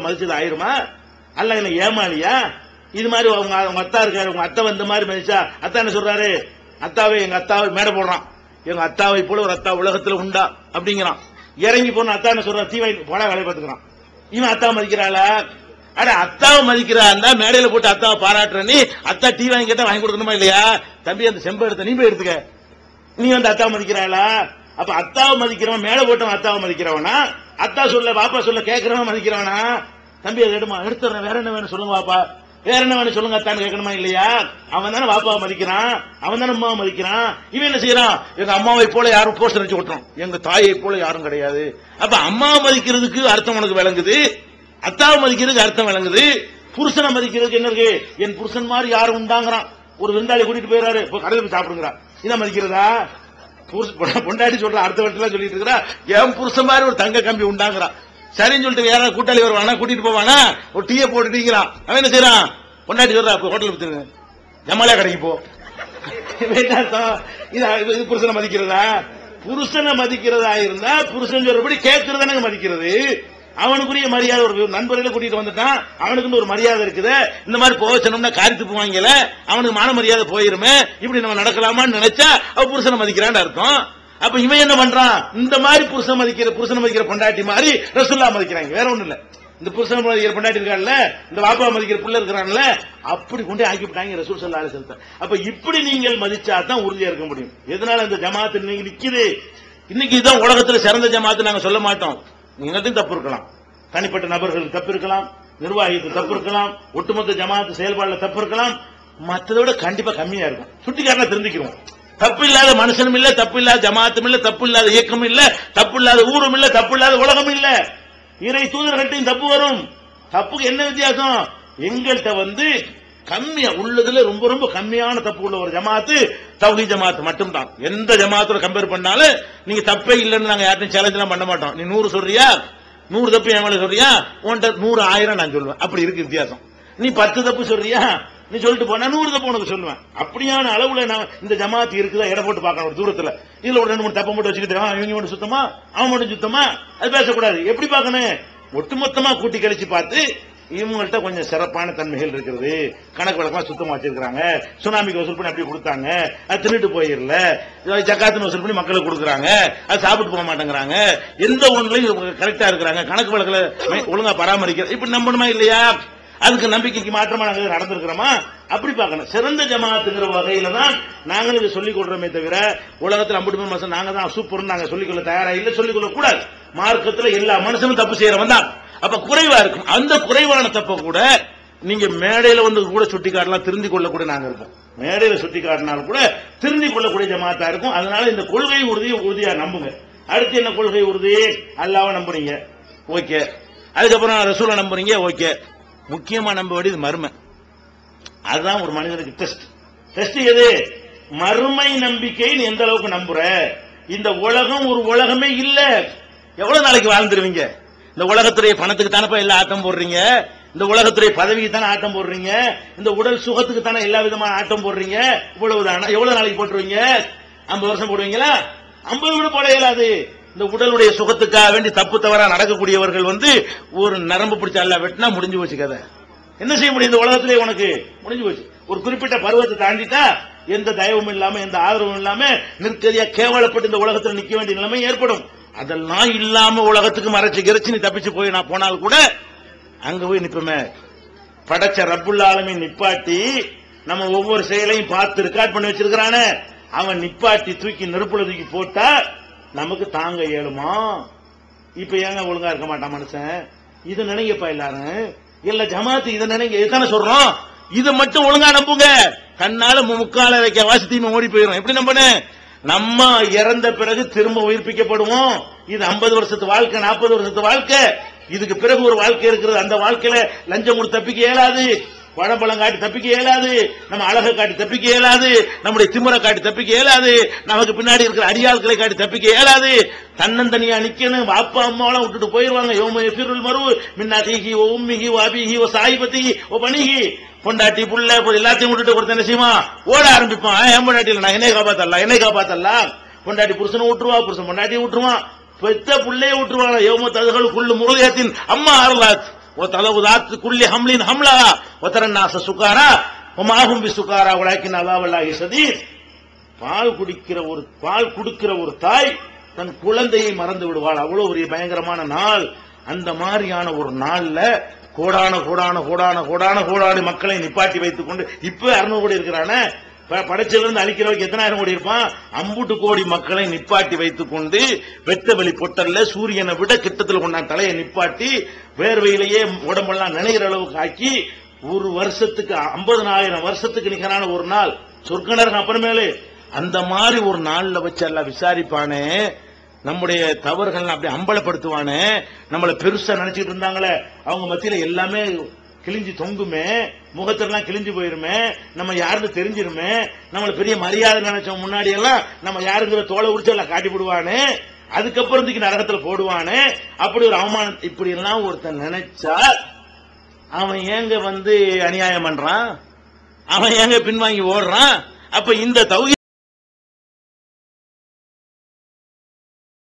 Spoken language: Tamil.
மதிச்சது ஆயிருமா? அல்ல என்ன ஏமாளியா? இது மாதிரி உங்க அவங்க அத்தா இருக்காரு உங்க அத்தை வந்த மாதிரி மதிச்சா அத்தா என்ன சொல்றாரு? அத்தாவை எங்க அத்தாவை மேடை போடுறான். எங்க அத்தாவை போல ஒரு அத்தா உலகத்துல உண்டா? அப்படிங்கிறான். இறங்கி போன அத்தா என்ன சொல்றான்? தீவை போடா வேலை பார்த்துக்கிறான். இவன் அத்தா மதிக்கிறாள? அட அத்தாவை மதிக்கிறா இருந்தா மேடையில போட்டு அத்தாவை பாராட்டுற நீ அத்தா டீ வாங்கி கேட்டா வாங்கி கொடுக்கணுமா இல்லையா? தம்பி அந்த செம்ப எடுத்த நீ போய் எடுத்துக்க. நீ வந்து அத்தாவை மதிக்கிறாளா? அப்ப அத்தாவை மதிக்கிறவன் மேல போட்டவன் அத்தாவை மதிக்கிறவனா? அத்தா சொல்ல பாப்பா சொல்ல கேட்கிறவன் மதிக்கிறவனா தம்பி அதை எடுமா? எடுத்துறேன் வேற என்ன வேணும் சொல்லுங்க பாப்பா. வேற என்ன வேணும் சொல்லுங்க அத்தான்னு கேட்கணுமா இல்லையா? அவன் தானே பாப்பாவை மதிக்கிறான். அவன் தானே அம்மாவை மதிக்கிறான். இவன் என்ன செய்யறான்? எங்க அம்மாவை போல யாரும் போஸ்டர் வச்சு விட்டுறோம் எங்க தாயை போல யாரும் கிடையாது. அப்ப அம்மாவை மதிக்கிறதுக்கு அர்த்தம் உனக்கு விளங்குது? அத்தாவை மதிக்கிறதுக்கு அர்த்தம் விளங்குது? புருஷனை மதிக்கிறதுக்கு என்ன இருக்கு? என் புருஷன் மாதிரி யாரும் உண்டாங்கிறான். ஒரு விருந்தாளி கூட்டிட்டு போயிறாரு. இப்போ கடையில் போய் சாப்பிடுங்கிறான். இதை மதிக்கிறதா? பொண்டாட்டி சொல்ற அடுத்த வருஷம் சொல்லிட்டு இருக்கிறா என் புருஷன் மாதிரி ஒரு தங்க கம்பி உண்டாங்கிறான் சரின்னு சொல்லிட்டு யாராவது கூட்டாளி வருவானா கூட்டிட்டு போவானா? ஒரு டீயை போட்டுட்டீங்கிறான் அவன் என்ன செய்யறான் பொண்டாட்டி சொல்றா ஹோட்டல் வித்துருங்க ஜமாலியா கடைக்கு போ. இது அர்த்தம்? இது இது புருஷனை மதிக்கிறதா? புருஷனை மதிக்கிறதா இருந்தா புருஷன் சொல்றபடி கேட்கறதானங்க மதிக்கிறது. அவனுக்குரிய மரியாதை ஒரு நண்பர்களை கூட்டிட்டு வந்துட்டான் அவனுக்கு ஒரு மரியாதை இருக்குது. இந்த மாதிரி போக சொன்னோம்னா காரித்து அவனுக்கு மான மரியாதை போயிருமே இப்படி நம்ம நடக்கலாமான்னு நினைச்சா அவ புருஷனை மதிக்கிறான்னு அர்த்தம். அப்ப இவன் என்ன பண்றான்? இந்த மாதிரி புருஷன் மதிக்கிற புருஷனை மதிக்கிற பொண்டாட்டி மாதிரி ரசுல்லா மதிக்கிறாங்க. வேற ஒண்ணும் இல்ல. இந்த புருஷன் மதிக்கிற பொண்டாட்டி இருக்கான்ல இந்த வாப்பா மதிக்கிற புள்ள இருக்கிறான்ல அப்படி கொண்டு ஆக்கி விட்டாங்க ரசூல் சல்லா அலிஸ்லாம் அப்ப இப்படி நீங்கள் மதிச்சா தான் உறுதியா இருக்க முடியும். எதனால இந்த ஜமாத்து இன்னைக்கு நிக்குது? இன்னைக்கு இதுதான் உலகத்துல சிறந்த ஜமாத்து நாங்க சொல்ல மாட்டோம். நீங்கத்தையும் தப்பு இருக்கலாம். தனிப்பட்ட நபர்கள் தப்பு இருக்கலாம் நிர்வாகிக்கு தப்பு இருக்கலாம் ஒட்டுமொத்த ஜமாத்து செயல்பாடுல தப்பு இருக்கலாம். மற்றதை விட கண்டிப்பா கம்மியா இருக்கும். சுட்டிக்காரனா தெரிஞ்சுக்கிறோம் தப்பு இல்லாத மனுஷனும் இல்ல தப்பு இல்லாத ஜமாத்தும் இல்ல தப்பு இல்லாத இயக்கம் இல்ல தப்பு இல்லாத ஊரும் இல்ல தப்பு இல்லாத உலகம் இல்ல. இறை தூதர்கிட்டையும் தப்பு வரும். தப்புக்கு என்ன வித்தியாசம்? எங்கள்கிட்ட வந்து கம்மியா உள்ளதுல ரொம்ப ரொம்ப கம்மியான தப்பு உள்ள ஒரு ஜமாத்து தௌஹி ஜமாத் மட்டும்தான். எந்த ஜமாத்தோட கம்பேர் பண்ணாலும் நீங்க தப்பே இல்லைன்னு நாங்க யார்ட்டும் சேலஞ்ச் எல்லாம் பண்ண மாட்டோம். நீ நூறு சொல்றியா? நூறு தப்பு என் மேல சொல்றியா? உன்கிட்ட நூறு ஆயிரம் நான் சொல்லுவேன். அப்படி இருக்கு வித்தியாசம். நீ பத்து தப்பு சொல்றியா? நீ சொல்லிட்டு போனா நூறு தப்பு உனக்கு சொல்லுவேன். அப்படியான அளவுல நான் இந்த ஜமாத் இருக்குதா? எடை போட்டு பார்க்கணும் ஒரு தூரத்துல. இதுல ஒரு ரெண்டு மூணு தப்பை மட்டும் வச்சுக்கிட்டு இவங்க மட்டும் சுத்தமா அவன் மட்டும் சுத்தமா? அது பேசக்கூடாது. எப்படி பார்க்கணும்? ஒட்டுமொத்தமா கூட்டி கழிச்சு பார்த்து இவங்கள்ட்ட கொஞ்சம் சிறப்பான தன்மைகள் இருக்கிறது கணக்கு வழக்கமா சுத்தமாக வச்சிருக்கிறாங்க. சுனாமிக்கு வசூல் பண்ணி அப்படியே கொடுத்தாங்க. அது திருட்டு போயிடல. ஜக்காத்துன்னு வசூல் பண்ணி மக்களுக்கு கொடுக்குறாங்க. அது சாப்பிட்டு போக மாட்டேங்கிறாங்க. எந்த ஒன்றுலையும் கரெக்டா இருக்கிறாங்க. கணக்கு வழக்கில் ஒழுங்காக ஒழுங்கா இப்படி நம்பணுமா இல்லையா? அதுக்கு நம்பிக்கைக்கு மாற்றமா நாங்க நடந்திருக்கிறோமா? அப்படி பார்க்கணும். சிறந்த ஜமாத்துங்கிற வகையில தான் நாங்களும் இதை சொல்லிக் கொள்றோமே தவிர உலகத்துல அம்புட்டு பேர் மனுஷன் நாங்க தான் சூப்பர் நாங்கள் சொல்லிக்கொள்ள தயாரா இல்லை சொல்லிக்கொள்ள கூடாது மார்க்கத்துல எல்லா மனுஷனும் தப்பு செய்யறவன் தான். அப்ப குறைவா இருக்கும். அந்த குறைவான தப்ப கூட நீங்க மேடையில வந்து கூட சுட்டி காட்டலாம் திருந்தி கொள்ளக்கூடிய நாங்க இருப்போம். மேடையில சுட்டி காட்டினாலும் கூட திருந்தி கொள்ளக்கூடிய ஜமாத்தா இருக்கும். அதனால இந்த கொள்கை உறுதியை உறுதியா நம்புங்க. அடுத்து என்ன கொள்கை உறுதி? அல்லாவ நம்புறீங்க. ஓகே. அதுக்கப்புறம் ரசூலை நம்புறீங்க. ஓகே. முக்கியமா நம்ப வேண்டியது மருமை அதுதான் ஒரு மனிதனுக்கு டெஸ்ட் டெஸ்ட் எது? மறுமை நம்பிக்கை நீ எந்த அளவுக்கு நம்புற? இந்த உலகம் ஒரு உலகமே இல்ல. எவ்வளவு நாளைக்கு வாழ்ந்துருவீங்க? இந்த உலகத்துடைய பணத்துக்கு தானப்பா எல்லா ஆட்டம் போடுறீங்க? இந்த உலகத்துடைய பதவிக்கு தானே ஆட்டம் போடுறீங்க? இந்த உடல் சுகத்துக்கு தானே எல்லா விதமான ஆட்டம் போடுறீங்க? இவ்வளவு தானே எவ்வளவு நாளைக்கு போட்டுருவீங்க? ஐம்பது வருஷம் போடுவீங்களா? ஐம்பது கூட போட இயலாது. இந்த உடலுடைய சுகத்துக்காக வேண்டி தப்பு தவறா நடக்கக்கூடியவர்கள் வந்து ஒரு நரம்பு பிடிச்ச அல்ல வெட்டினா முடிஞ்சு போச்சு கதை. என்ன செய்ய முடியும் இந்த உலகத்திலே உனக்கு? முடிஞ்சு போச்சு. ஒரு குறிப்பிட்ட பருவத்தை தாண்டிட்டா எந்த தயவும் இல்லாம எந்த ஆதரவும் இல்லாம நிற்கதியா கேவலப்பட்டு இந்த உலகத்தில் நிக்க வேண்டிய நிலைமை ஏற்படும். அதெல்லாம் இல்லாம உலகத்துக்கு மறைச்சு கிரைச்சு நீ தப்பிச்சு போய் நான் போனால் கூட அங்க போய் நிப்பமே. படைச்ச ரப்புல்லாலுமே நிப்பாட்டி நம்ம ஒவ்வொரு செயலையும் பார்த்து ரெக்கார்ட் பண்ணி வச்சிருக்கிறானே. அவன் நிப்பாட்டி தூக்கி நெருப்புல தூக்கி போட்டா நமக்கு தாங்க இயலுமா? இப்ப ஏங்க ஒழுங்கா இருக்க மாட்டான் மனுஷன்? இதை நினைங்கப்பா எல்லாரும். இல்ல ஜமாத்து இதை நினைங்க. இதுதானே சொல்றோம். இதை மட்டும் ஒழுங்கா நம்புங்க. கண்ணால முக்கால வைக்க வாசி தீமை ஓடி போயிடும் எப்படி நம்பனு நம்ம இறந்த பிறகு திரும்ப உயிர்ப்பிக்கப்படுவோம். இது 50 வருஷத்து வாழ்க்கை 40 வருஷத்து வாழ்க்கை. இதுக்கு பிறகு ஒரு வாழ்க்கை இருக்கிறது. அந்த வாழ்க்கையில லஞ்சம் கொடுத்து தப்பிக்க இயலாது. பழம்பழம் காட்டி தப்பிக்க இயலாது. நம்ம அழகை காட்டி தப்பிக்க இயலாது. நம்முடைய திமுறை காட்டி தப்பிக்க இயலாது. நமக்கு பின்னாடி இருக்கிற அடியாள்களை காட்டி தப்பிக்க இயலாது. தன்னந்தனியா நிக்கணும். அப்பா அம்மாவெல்லாம் விட்டுட்டு போயிருவாங்க. யோம மருவு மரு மின்னா ஓ உம்மிகி ஓ அபிகி ஓ சாயிபத்திகி ஓ பணிகி. பொண்டாட்டி புள்ள எல்லாத்தையும் விட்டுட்டு கொடுத்த என்ன செய்வான் ஓட ஆரம்பிப்பான். என் பொண்டாட்டி நான் என்னை காப்பாத்தரலாம் என்னை காப்பாத்தரலாம் பொண்டாட்டி புருஷனை விட்டுருவா புருஷன் பொண்டாட்டி விட்டுருவான் பெத்த புள்ளைய விட்டுருவாங்க யோம தகவல் குள்ளு முருகத்தின் அம்மா ஆரலாத் ஒத்தலவுதாத்து குள்ளி ஹம்லின் ஹம்லா. ஒத்தரன் நாச சுகாரா. ஒமாகும் பி சுகாரா. உலாக்கின் அதாவல்லாஹி சதீர் பால் குடிக்கிற ஒரு பால் குடுக்கிற ஒரு தாய் தன் குழந்தையை மறந்து விடுவாள். அவ்வளவு ஒரு பயங்கரமான நாள். அந்த மாதிரியான ஒரு நாள்ல கோடான கோடான கோடான கோடான கோடான மக்களை நிப்பாட்டி வைத்துக் கொண்டு இப்ப அறுநூறு கோடி இருக்கிறானே? ப- படைச்சல அழிக்கிறவங்க எத்தனாயிரம் கோடி இருப்பான்? அம்புட்டு கோடி மக்களை நிப்பாட்டி வைத்துக் கொண்டு வெட்ட வெளி பொட்டல்ல சூரியனை விட கிட்டத்தில் கொண்டான் தலையை நிப்பாட்டி வேர்வையிலேயே உடம்பெல்லாம் நினைகிற அளவுக்கு ஆக்கி ஒரு வருஷத்துக்கு ஐம்பதனாயிரம் வருஷத்துக்கு நிகரான ஒரு நாள் சொர்க்கனர் அப்புறமேலே. அந்த மாதிரி ஒரு நாள்ல வச்சு எல்லாம் விசாரிப்பானே? நம்முடைய தவறுகள் அப்படி அம்பலப்படுத்துவானே. நம்மளை பெருசா நினைச்சிட்டு இருந்தாங்களே அவங்க மத்தியில எல்லாமே கிழிஞ்சு தொங்குமே முகத்திலாம் கிழிஞ்சு போயிருமே நம்ம யாருன்னு தெரிஞ்சிருமே நம்மளை பெரிய மரியாதை நினைச்சோம் முன்னாடி எல்லாம் நம்ம யாருங்கிற தோலை உரிச்சு எல்லாம் காட்டி விடுவானே அதுக்கப்புறம் தூக்கி நரகத்துல போடுவானே அப்படி ஒரு அவமானம். இப்படி எல்லாம் ஒருத்தன் நினைச்சா அவன் ஏங்க வந்து அநியாயம் பண்றான்? அவன் ஏங்க பின்வாங்கி ஓடுறான்? அப்ப இந்த தௌகி